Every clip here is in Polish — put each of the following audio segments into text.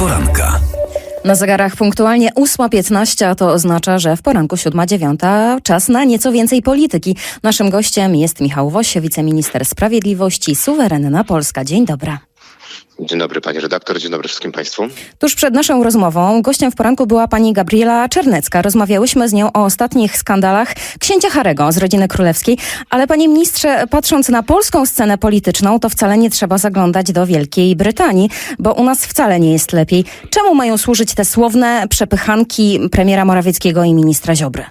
poranka. Na zegarach punktualnie 8.15, a to oznacza, że w poranku 7.09 czas na nieco więcej polityki. Naszym gościem jest Michał Woś, wiceminister sprawiedliwości, suwerenna Polska. Dzień dobry. Dzień dobry panie redaktor, dzień dobry wszystkim państwu. Tuż przed naszą rozmową gościem w poranku była pani Gabriela Czernecka. Rozmawiałyśmy z nią o ostatnich skandalach księcia Harego z rodziny królewskiej. Ale panie ministrze, patrząc na polską scenę polityczną, to wcale nie trzeba zaglądać do Wielkiej Brytanii, bo u nas wcale nie jest lepiej. Czemu mają służyć te słowne przepychanki premiera Morawieckiego i ministra Ziobry?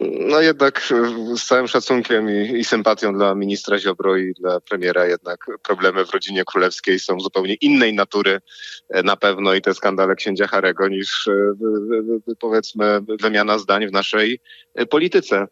No jednak e, z całym szacunkiem i, i, sympatią dla ministra Ziobro i dla premiera jednak problemy w rodzinie królewskiej są zupełnie innej natury e, na pewno i te skandale księcia Harego niż e, powiedzmy wymiana zdań w naszej polityce.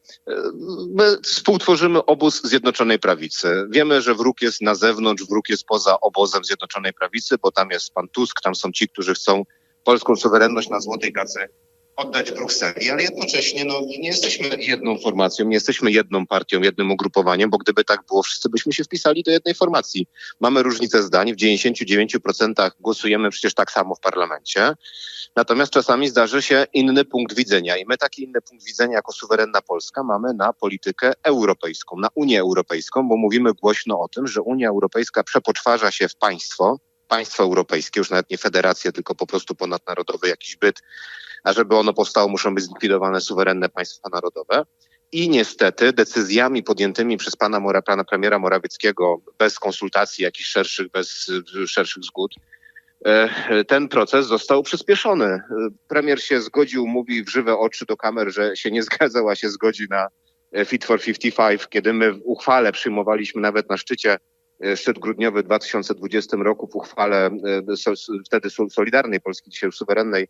My współtworzymy obóz Zjednoczonej Prawicy. Wiemy, że wróg jest na zewnątrz, wróg jest poza obozem Zjednoczonej Prawicy, bo tam jest pan Tusk, tam są ci, którzy chcą polską suwerenność na złotej kacy oddać Brukseli, ale jednocześnie no, nie jesteśmy jedną formacją, nie jesteśmy jedną partią, jednym ugrupowaniem, bo gdyby tak było, wszyscy byśmy się wpisali do jednej formacji. Mamy różnicę zdań, w 99% głosujemy przecież tak samo w parlamencie, natomiast czasami zdarzy się inny punkt widzenia i my taki inny punkt widzenia jako suwerenna Polska mamy na politykę europejską, na Unię Europejską, bo mówimy głośno o tym, że Unia Europejska przepoczwarza się w państwo, państwo europejskie, już nawet nie federacje, tylko po prostu ponadnarodowy jakiś byt, a żeby ono powstało, muszą być zlikwidowane suwerenne państwa narodowe. I niestety decyzjami podjętymi przez pana, Mora, pana premiera Morawieckiego bez konsultacji jakichś szerszych, bez szerszych zgód, e, ten proces został przyspieszony. Premier się zgodził, mówi w żywe oczy do kamer, że się nie zgadzał, a się zgodzi na Fit for 55, kiedy my w uchwale przyjmowaliśmy nawet na szczycie e, szczyt grudniowy w 2020 roku w uchwale e, wtedy Solidarnej Polski, dzisiaj suwerennej,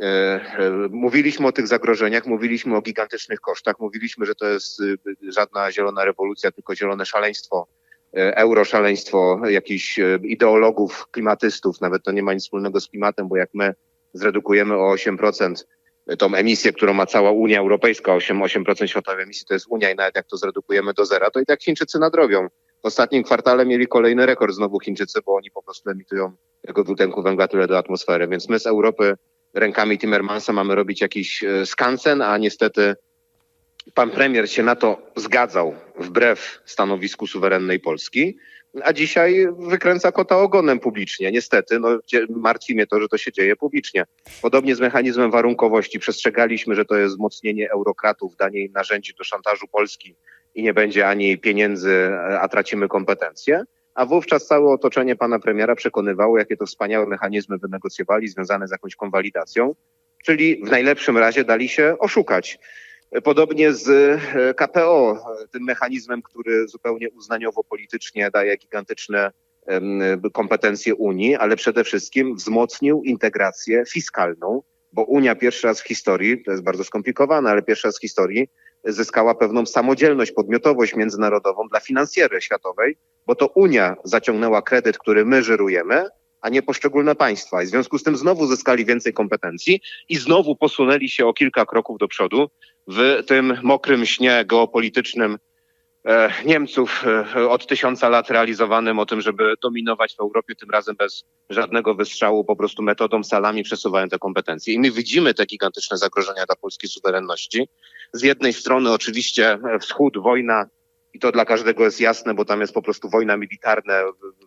E, e, mówiliśmy o tych zagrożeniach, mówiliśmy o gigantycznych kosztach, mówiliśmy, że to jest żadna zielona rewolucja, tylko zielone szaleństwo, e, euroszaleństwo jakichś ideologów, klimatystów, nawet to nie ma nic wspólnego z klimatem, bo jak my zredukujemy o 8% tą emisję, którą ma cała Unia Europejska, 8%, 8% światowej emisji to jest Unia i nawet jak to zredukujemy do zera, to i tak Chińczycy nadrobią. Ostatnim kwartale mieli kolejny rekord znowu Chińczycy, bo oni po prostu emitują tego dwutlenku węgla tyle do atmosfery, więc my z Europy rękami Timmermansa mamy robić jakiś e, skansen, a niestety pan premier się na to zgadzał wbrew stanowisku suwerennej Polski, a dzisiaj wykręca kota ogonem publicznie. Niestety, no, martwi mnie to, że to się dzieje publicznie. Podobnie z mechanizmem warunkowości. Przestrzegaliśmy, że to jest wzmocnienie eurokratów, danie im narzędzi do szantażu Polski i nie będzie ani pieniędzy, a tracimy kompetencje a wówczas całe otoczenie pana premiera przekonywało, jakie to wspaniałe mechanizmy wynegocjowali związane z jakąś konwalidacją, czyli w najlepszym razie dali się oszukać. Podobnie z e, KPO, tym mechanizmem, który zupełnie uznaniowo politycznie daje gigantyczne kompetencje Unii, ale przede wszystkim wzmocnił integrację fiskalną, bo Unia pierwszy raz w historii, to jest bardzo skomplikowane, ale pierwszy raz w historii zyskała pewną samodzielność, podmiotowość międzynarodową dla finansjery światowej, bo to Unia zaciągnęła kredyt, który my żyrujemy, a nie poszczególne państwa. I w związku z tym znowu zyskali więcej kompetencji i znowu posunęli się o kilka kroków do przodu w tym mokrym śnie geopolitycznym e, Niemców e, od tysiąca lat realizowanym o tym, żeby dominować w Europie, tym razem bez żadnego wystrzału, po prostu metodą salami przesuwają te kompetencje. I my widzimy te gigantyczne zagrożenia dla polskiej suwerenności. Z jednej strony oczywiście wschód, wojna i to dla każdego jest jasne, bo tam jest po prostu wojna militarna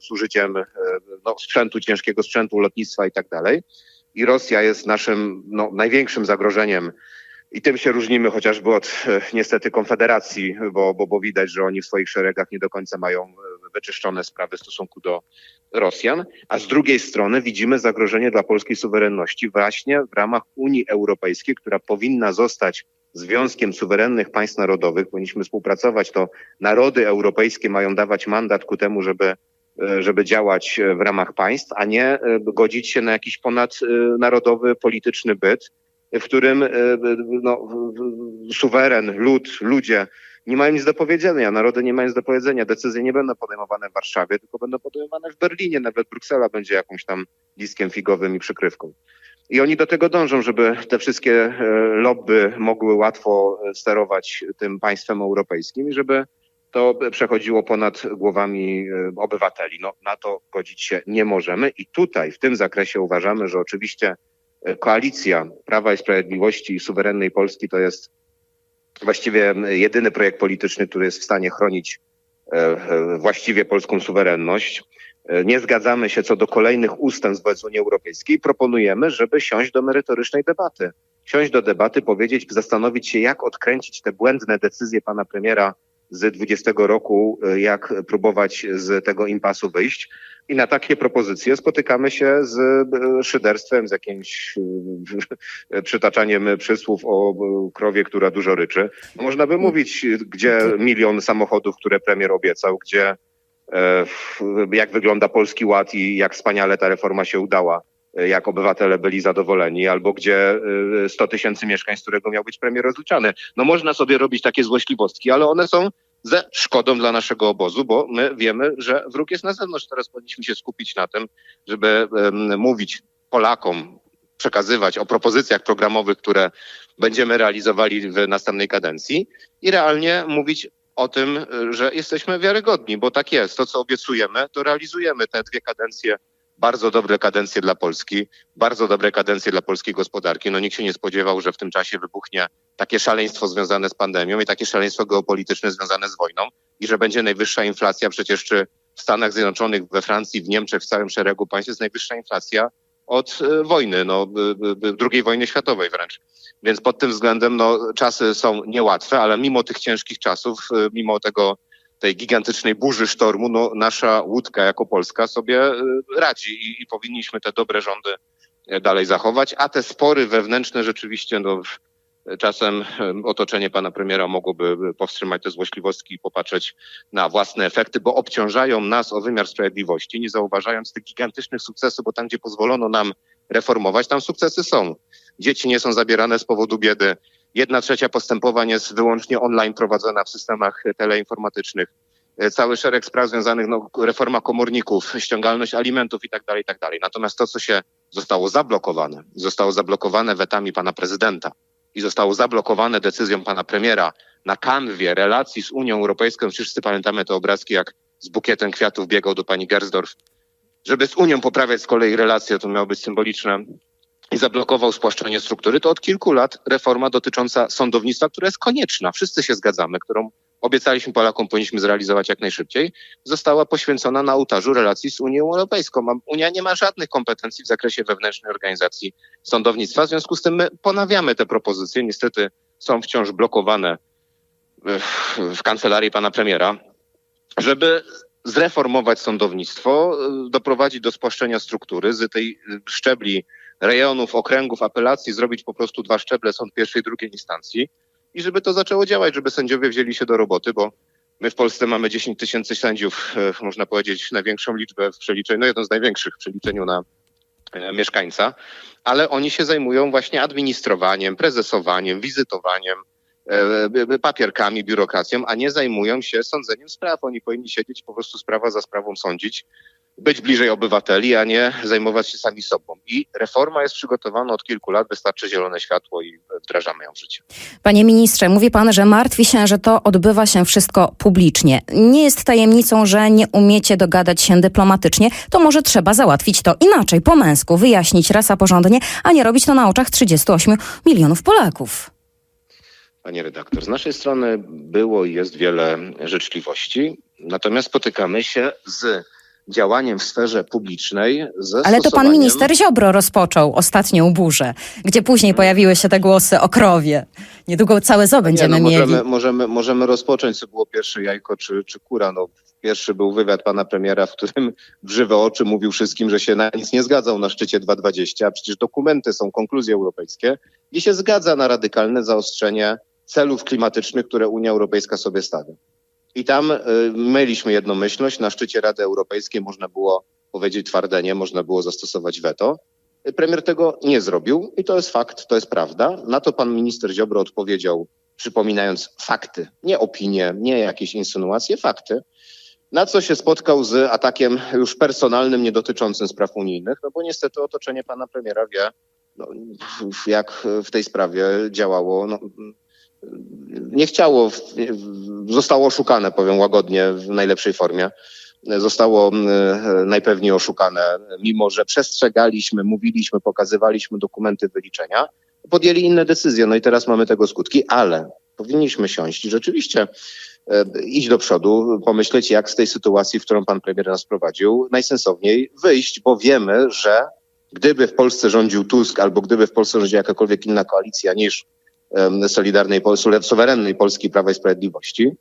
z użyciem e, no, sprzętu, ciężkiego sprzętu, lotnictwa i tak dalej. I Rosja jest naszym no, największym zagrożeniem i tym się różnimy chociażby od e, niestety Konfederacji, bo, bo, bo widać, że oni w swoich szeregach nie do końca mają e, wyczyszczone sprawy w stosunku do Rosjan. A z drugiej strony widzimy zagrożenie dla polskiej suwerenności właśnie w ramach Unii Europejskiej, która powinna zostać Związkiem Suwerennych Państw Narodowych, powinniśmy współpracować, to narody europejskie mają dawać mandat ku temu, żeby, e, żeby działać w ramach państw, a nie e, godzić się na jakiś ponadnarodowy polityczny byt, w którym e, no, suweren, lud, ludzie nie mają nic do powiedzenia, narody nie mają nic do powiedzenia, decyzje nie będą podejmowane w Warszawie, tylko będą podejmowane w Berlinie, nawet Bruksela będzie jakąś tam listkiem figowym i przykrywką. I oni do tego dążą, żeby te wszystkie e, lobby mogły łatwo e, sterować tym państwem europejskim i żeby to przechodziło ponad głowami e, obywateli. No, na to godzić się nie możemy i tutaj w tym zakresie uważamy, że oczywiście koalicja Prawa i Sprawiedliwości i suwerennej Polski to jest właściwie jedyny projekt polityczny, który jest w stanie chronić właściwie polską suwerenność. E, Nie zgadzamy się co do kolejnych ustępstw wobec Unii Europejskiej. Proponujemy, żeby siąść do merytorycznej debaty. Siąść do debaty, powiedzieć, zastanowić się, jak odkręcić te błędne decyzje pana premiera z 20 roku, e, jak próbować z tego impasu wyjść. I na takie propozycje spotykamy się z e, szyderstwem, z jakimś przytaczaniem przysłów o krowie, która dużo ryczy. No, Można by mówić, gdzie milion samochodów, które premier obiecał, gdzie jak wygląda Polski Ład i jak wspaniale ta reforma się udała, e, jak obywatele byli zadowoleni, albo gdzie e, 100 tysięcy mieszkań, z którego miał być premier rozliczany. No można sobie robić takie złośliwostki, ale one są ze szkodą dla naszego obozu, bo my wiemy, że wróg jest na zewnątrz. Teraz powinniśmy się skupić na tym, żeby mówić Polakom, przekazywać o propozycjach programowych, które będziemy realizowali w następnej kadencji i realnie mówić o tym, y, że jesteśmy wiarygodni, bo tak jest. To, co obiecujemy, to realizujemy te dwie kadencje. Bardzo dobre kadencje dla Polski, bardzo dobre kadencje dla polskiej gospodarki. No nikt się nie spodziewał, że w tym czasie wybuchnie takie szaleństwo związane z pandemią i takie szaleństwo geopolityczne związane z wojną i że będzie najwyższa inflacja. Przecież czy w Stanach Zjednoczonych, we Francji, w Niemczech, w całym szeregu państw jest najwyższa inflacja od e, wojny, no, II wojny światowej wręcz. Więc pod tym względem no, czasy są niełatwe, ale mimo tych ciężkich czasów, e, mimo tego tej gigantycznej burzy sztormu, no, nasza łódka jako Polska sobie e, radzi i, i powinniśmy te dobre rządy dalej zachować, a te spory wewnętrzne rzeczywiście no, czasem em, otoczenie pana premiera mogłoby powstrzymać te złośliwostki i popatrzeć na własne efekty, bo obciążają nas o wymiar sprawiedliwości, nie zauważając tych gigantycznych sukcesów, bo tam, gdzie pozwolono nam reformować, tam sukcesy są. Dzieci nie są zabierane z powodu biedy. Jedna trzecia postępowań jest wyłącznie online prowadzona w systemach teleinformatycznych. E, Cały szereg spraw związanych, no, reforma komorników, ściągalność alimentów i tak dalej, i tak dalej. Natomiast to, co się zostało zablokowane, zostało zablokowane wetami pana prezydenta i zostało zablokowane decyzją pana premiera na kanwie relacji z Unią Europejską. Wszyscy pamiętamy te obrazki, jak z bukietem kwiatów biegał do pani Gersdorf. Żeby z Unią poprawiać z kolei relacje, to miało być symboliczne, i zablokował spłaszczenie struktury, to od kilku lat reforma dotycząca sądownictwa, która jest konieczna, wszyscy się zgadzamy, którą obiecaliśmy Polakom, powinniśmy zrealizować jak najszybciej, została poświęcona na ołtarzu relacji z Unią Europejską. Unia nie ma żadnych kompetencji w zakresie wewnętrznej organizacji sądownictwa, w związku z tym my ponawiamy te propozycje, niestety są wciąż blokowane w- w kancelarii pana premiera, żeby zreformować sądownictwo, y, doprowadzić do spłaszczenia struktury, z tej y, szczebli rejonów, okręgów, apelacji zrobić po prostu dwa szczeble, sąd pierwszej i drugiej instancji i żeby to zaczęło działać, żeby sędziowie wzięli się do roboty, bo my w Polsce mamy 10 tysięcy sędziów, e, można powiedzieć największą liczbę w przeliczeniu, no jedną z największych w przeliczeniu na e, mieszkańca, ale oni się zajmują właśnie administrowaniem, prezesowaniem, wizytowaniem, e, papierkami, biurokracją, a nie zajmują się sądzeniem spraw. Oni powinni siedzieć po prostu sprawa za sprawą sądzić, być bliżej obywateli, a nie zajmować się sami sobą. I reforma jest przygotowana od kilku lat, wystarczy zielone światło i wdrażamy ją w życie. Panie ministrze, mówi pan, że martwi się, że to odbywa się wszystko publicznie. Nie jest tajemnicą, że nie umiecie dogadać się dyplomatycznie. To może trzeba załatwić to inaczej, po męsku, wyjaśnić raz a porządnie, a nie robić to na oczach 38 milionów Polaków. Panie redaktor, z naszej strony było i jest wiele życzliwości, natomiast spotykamy się z działaniem w sferze publicznej. Ze Ale to pan minister Ziobro rozpoczął ostatnią burzę, gdzie później pojawiły się te głosy o krowie. Niedługo całe zo będziemy nie, no, mieli. możemy, możemy, możemy rozpocząć, co było pierwsze jajko czy, czy kura. No, pierwszy był wywiad pana premiera, w którym w żywe oczy mówił wszystkim, że się na nic nie zgadzał na szczycie 2.20, a przecież dokumenty są, konkluzje europejskie, i się zgadza na radykalne zaostrzenie celów klimatycznych, które Unia Europejska sobie stawia. I tam y, myliśmy jednomyślność. Na szczycie Rady Europejskiej można było powiedzieć twarde nie, można było zastosować weto. Premier tego nie zrobił i to jest fakt, to jest prawda. Na to pan minister Ziobro odpowiedział, przypominając fakty, nie opinie, nie jakieś insynuacje, fakty. Na co się spotkał z atakiem już personalnym, nie dotyczącym spraw unijnych, no bo niestety otoczenie pana premiera wie, no, jak w tej sprawie działało no, nie chciało, w- w- zostało oszukane, powiem łagodnie, w najlepszej formie. Zostało e, najpewniej oszukane, mimo że przestrzegaliśmy, mówiliśmy, pokazywaliśmy dokumenty wyliczenia, podjęli inne decyzje. No i teraz mamy tego skutki, ale powinniśmy siąść i rzeczywiście e, iść do przodu, pomyśleć, jak z tej sytuacji, w którą pan premier nas prowadził, najsensowniej wyjść, bo wiemy, że gdyby w Polsce rządził Tusk albo gdyby w Polsce rządziła jakakolwiek inna koalicja niż Solidarnej, Pol- Sule- suwerennej Polski Prawa i Sprawiedliwości,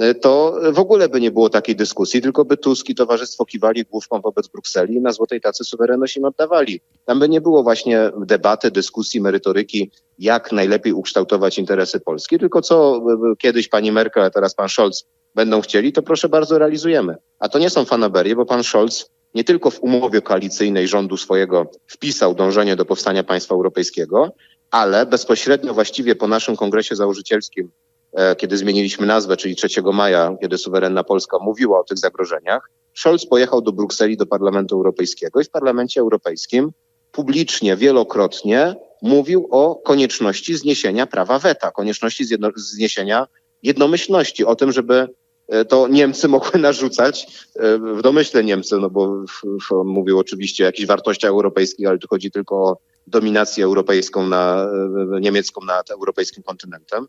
e, to w ogóle by nie było takiej dyskusji, tylko by Tusk i towarzystwo kiwali główką wobec Brukseli i na złotej tacy suwerenność im oddawali. Tam by nie było właśnie debaty, dyskusji, merytoryki, jak najlepiej ukształtować interesy Polski, tylko co e, kiedyś pani Merkel, a teraz pan Scholz będą chcieli, to proszę bardzo realizujemy. A to nie są fanaberie, bo pan Scholz nie tylko w umowie koalicyjnej rządu swojego wpisał dążenie do powstania państwa europejskiego, ale bezpośrednio właściwie po naszym kongresie założycielskim, e, kiedy zmieniliśmy nazwę, czyli 3 maja, kiedy suwerenna Polska mówiła o tych zagrożeniach, Scholz pojechał do Brukseli, do Parlamentu Europejskiego i w Parlamencie Europejskim publicznie, wielokrotnie mówił o konieczności zniesienia prawa weta, konieczności zjedno- zniesienia jednomyślności, o tym, żeby e, to Niemcy mogły narzucać, e, w domyśle Niemcy, no bo mówił oczywiście o jakichś wartościach europejskich, ale tu chodzi tylko o dominację europejską na, e, niemiecką nad europejskim kontynentem,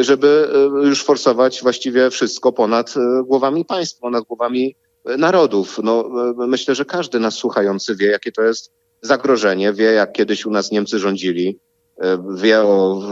żeby e, już forsować właściwie wszystko ponad e, głowami państw, ponad głowami narodów. No, myślę, że każdy nas słuchający wie, jakie to jest zagrożenie, wie, jak kiedyś u nas Niemcy rządzili, wie o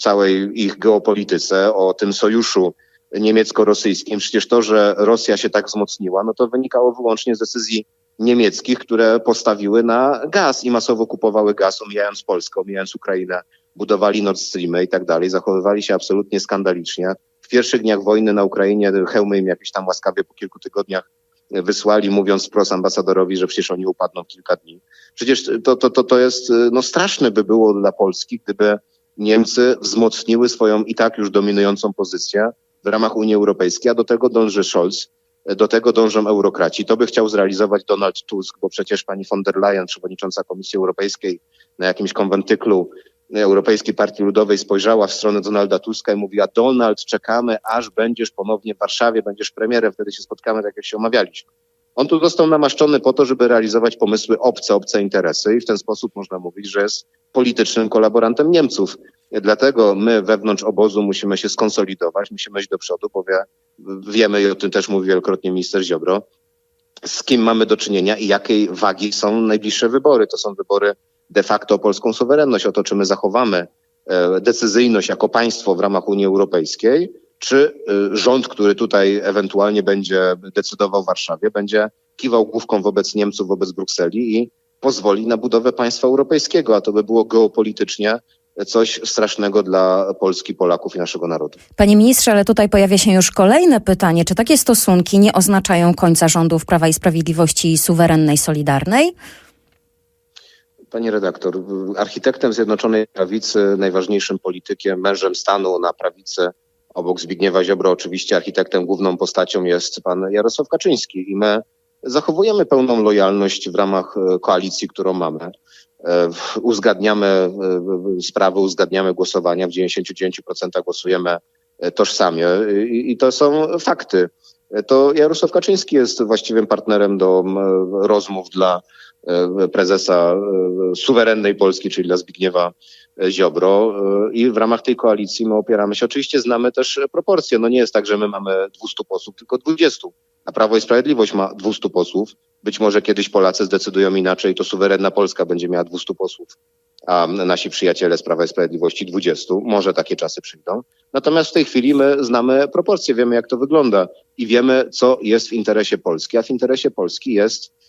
całej ich geopolityce, o tym sojuszu niemiecko-rosyjskim. Przecież to, że Rosja się tak wzmocniła, no to wynikało wyłącznie z decyzji niemieckich, które postawiły na gaz i masowo kupowały gaz, omijając Polskę, omijając Ukrainę, budowali Nord Streamy i tak dalej, zachowywali się absolutnie skandalicznie. W pierwszych dniach wojny na Ukrainie hełmy im jakieś tam łaskawie po kilku tygodniach wysłali, mówiąc wprost ambasadorowi, że przecież oni upadną kilka dni. Przecież to, to, to, to jest, no straszne by było dla Polski, gdyby Niemcy wzmocniły swoją i tak już dominującą pozycję w ramach Unii Europejskiej, a do tego dąży Scholz, do tego dążą eurokraci. To by chciał zrealizować Donald Tusk, bo przecież pani von der Leyen, przewodnicząca Komisji Europejskiej, na jakimś konwentyklu Europejskiej Partii Ludowej spojrzała w stronę Donalda Tuska i mówiła: Donald, czekamy, aż będziesz ponownie w Warszawie, będziesz premierem, wtedy się spotkamy, tak jak się omawialiśmy. On tu został namaszczony po to, żeby realizować pomysły obce, obce interesy i w ten sposób można mówić, że jest politycznym kolaborantem Niemców. Dlatego my wewnątrz obozu musimy się skonsolidować, musimy iść do przodu, bo wie, wiemy i o tym też mówi wielokrotnie minister Ziobro, z kim mamy do czynienia i jakiej wagi są najbliższe wybory. To są wybory de facto o polską suwerenność, o to, czy my zachowamy e, decyzyjność jako państwo w ramach Unii Europejskiej, czy e, rząd, który tutaj ewentualnie będzie decydował w Warszawie, będzie kiwał główką wobec Niemców, wobec Brukseli i pozwoli na budowę państwa europejskiego, a to by było geopolitycznie coś strasznego dla Polski, Polaków i naszego narodu. Panie ministrze, ale tutaj pojawia się już kolejne pytanie. Czy takie stosunki nie oznaczają końca rządów Prawa i Sprawiedliwości i suwerennej Solidarnej? Pani redaktor, architektem Zjednoczonej Prawicy, najważniejszym politykiem, mężem stanu na prawicy, obok Zbigniewa Ziobro, oczywiście architektem, główną postacią jest pan Jarosław Kaczyński i my zachowujemy pełną lojalność w ramach e, koalicji, którą mamy. E, Uzgadniamy e, sprawy, uzgadniamy głosowania, w 99% głosujemy tożsamie i, to są fakty. To Jarosław Kaczyński jest właściwym partnerem do rozmów dla prezesa suwerennej Polski, czyli dla Zbigniewa Ziobro e, i w ramach tej koalicji my opieramy się. Oczywiście znamy też proporcje. No nie jest tak, że my mamy 200 posłów, tylko 20. A Prawo i Sprawiedliwość ma 200 posłów. Być może kiedyś Polacy zdecydują inaczej, to suwerenna Polska będzie miała 200 posłów, a nasi przyjaciele z Prawa i Sprawiedliwości 20. Może takie czasy przyjdą. Natomiast w tej chwili my znamy proporcje, wiemy jak to wygląda i wiemy, co jest w interesie Polski. A w interesie Polski jest e,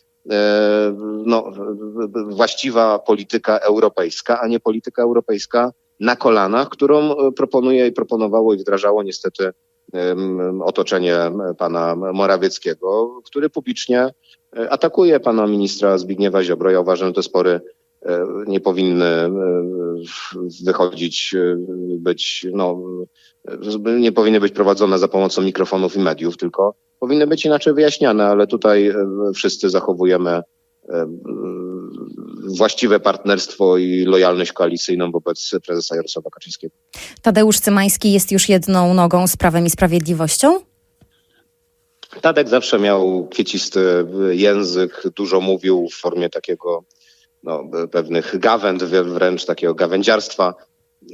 no, właściwa polityka europejska, a nie polityka europejska na kolanach, którą e, proponuje i proponowało i wdrażało niestety otoczenie pana Morawieckiego, który publicznie e, atakuje pana ministra Zbigniewa Ziobro. Ja uważam, że te spory e, nie powinny e, wychodzić, e, być, no, e, nie powinny być prowadzone za pomocą mikrofonów i mediów, tylko powinny być inaczej wyjaśniane, ale tutaj e, wszyscy zachowujemy e, właściwe partnerstwo i lojalność koalicyjną wobec prezesa Jarosława Kaczyńskiego. Tadeusz Cymański jest już jedną nogą z Prawem i Sprawiedliwością? Tadek zawsze miał kwiecisty język, dużo mówił w formie takiego no, pewnych gawęd, wręcz takiego gawędziarstwa.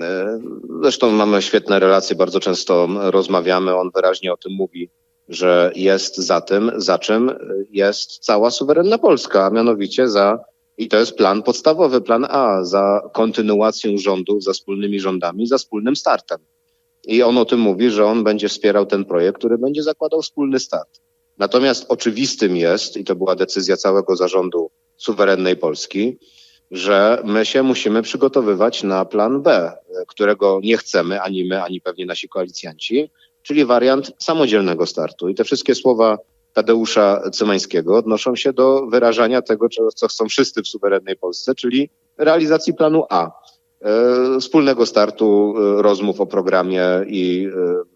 E, Zresztą mamy świetne relacje, bardzo często rozmawiamy. On wyraźnie o tym mówi, że jest za tym, za czym jest cała suwerenna Polska, a mianowicie za, i to jest plan podstawowy, plan A, za kontynuacją rządów, za wspólnymi rządami, za wspólnym startem. I on o tym mówi, że on będzie wspierał ten projekt, który będzie zakładał wspólny start. Natomiast oczywistym jest, i to była decyzja całego zarządu suwerennej Polski, że my się musimy przygotowywać na plan B, którego nie chcemy ani my, ani pewnie nasi koalicjanci, czyli wariant samodzielnego startu. I te wszystkie słowa Tadeusza Cymańskiego odnoszą się do wyrażania tego, co- chcą wszyscy w suwerennej Polsce, czyli realizacji planu A. E, Wspólnego startu e, rozmów o programie i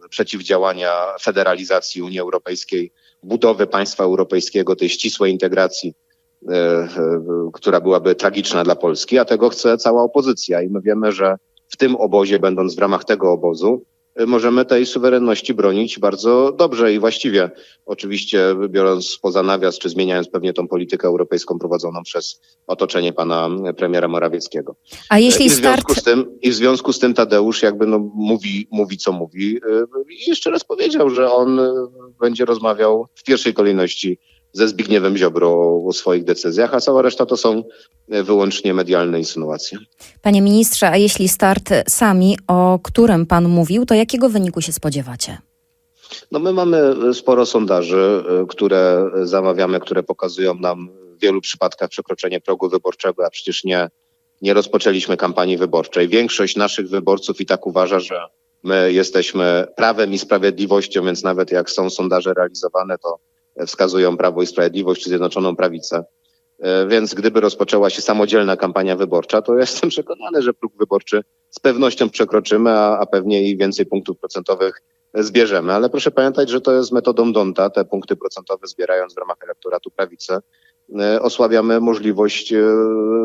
e, przeciwdziałania federalizacji Unii Europejskiej, budowy państwa europejskiego, tej ścisłej integracji, która byłaby tragiczna dla Polski, a tego chce cała opozycja. I my wiemy, że w tym obozie, będąc w ramach tego obozu, możemy tej suwerenności bronić bardzo dobrze i właściwie. Oczywiście biorąc poza nawias, czy zmieniając pewnie tą politykę europejską prowadzoną przez otoczenie pana premiera Morawieckiego. A jeśli I w związku start... z tym, i w związku z tym Tadeusz jakby no mówi, mówi co mówi. Yy, I jeszcze raz powiedział, że on yy, będzie rozmawiał w pierwszej kolejności ze Zbigniewem Ziobro o, swoich decyzjach, a cała reszta to są yy, wyłącznie medialne insynuacje. Panie ministrze, a jeśli start sami, o którym pan mówił, to jakiego wyniku się spodziewacie? No my mamy sporo sondaży, y, które zamawiamy, które pokazują nam w wielu przypadkach przekroczenie progu wyborczego, a przecież nie, nie rozpoczęliśmy kampanii wyborczej. Większość naszych wyborców i tak uważa, że my jesteśmy prawem i sprawiedliwością, więc nawet jak są sondaże realizowane, to wskazują Prawo i Sprawiedliwość czy Zjednoczoną Prawicę. E, Więc gdyby rozpoczęła się samodzielna kampania wyborcza, to jestem przekonany, że próg wyborczy z pewnością przekroczymy, a, a pewnie i więcej punktów procentowych zbierzemy. Ale proszę pamiętać, że to jest metodą Donta, te punkty procentowe zbierając w ramach elektoratu prawicy, e, osłabiamy możliwość e,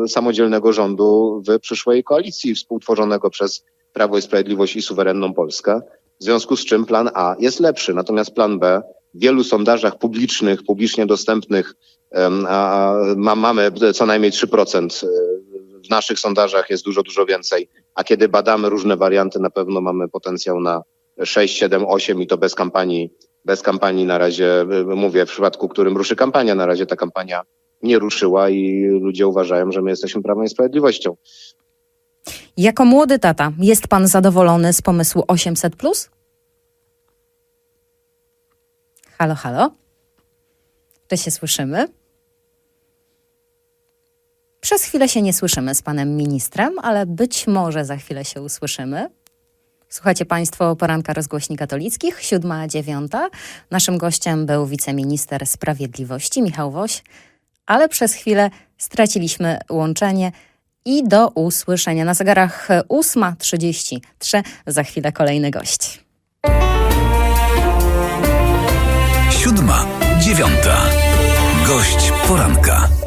samodzielnego rządu w przyszłej koalicji współtworzonego przez Prawo i Sprawiedliwość i suwerenną Polskę. W związku z czym plan A jest lepszy, natomiast plan B w wielu sondażach publicznych, publicznie dostępnych, a ma, mamy co najmniej 3%. e, W naszych sondażach jest dużo, dużo więcej. A kiedy badamy różne warianty, na pewno mamy potencjał na 6, 7, 8 i to bez kampanii, bez kampanii na razie, y, mówię, w przypadku którym ruszy kampania, na razie ta kampania nie ruszyła i ludzie uważają, że my jesteśmy Prawem i Sprawiedliwością. Jako młody tata, jest pan zadowolony z pomysłu 800? Halo, halo? Czy się słyszymy? Przez chwilę się nie słyszymy z panem ministrem, ale być może za chwilę się usłyszymy. Słuchacie Państwo poranka rozgłośni katolickich, siódma, dziewiąta. Naszym gościem był wiceminister sprawiedliwości Michał Woś, ale przez chwilę straciliśmy łączenie i do usłyszenia. Na zegarach 8.33. Za chwilę kolejny gość. Siódma, dziewiąta. Gość poranka.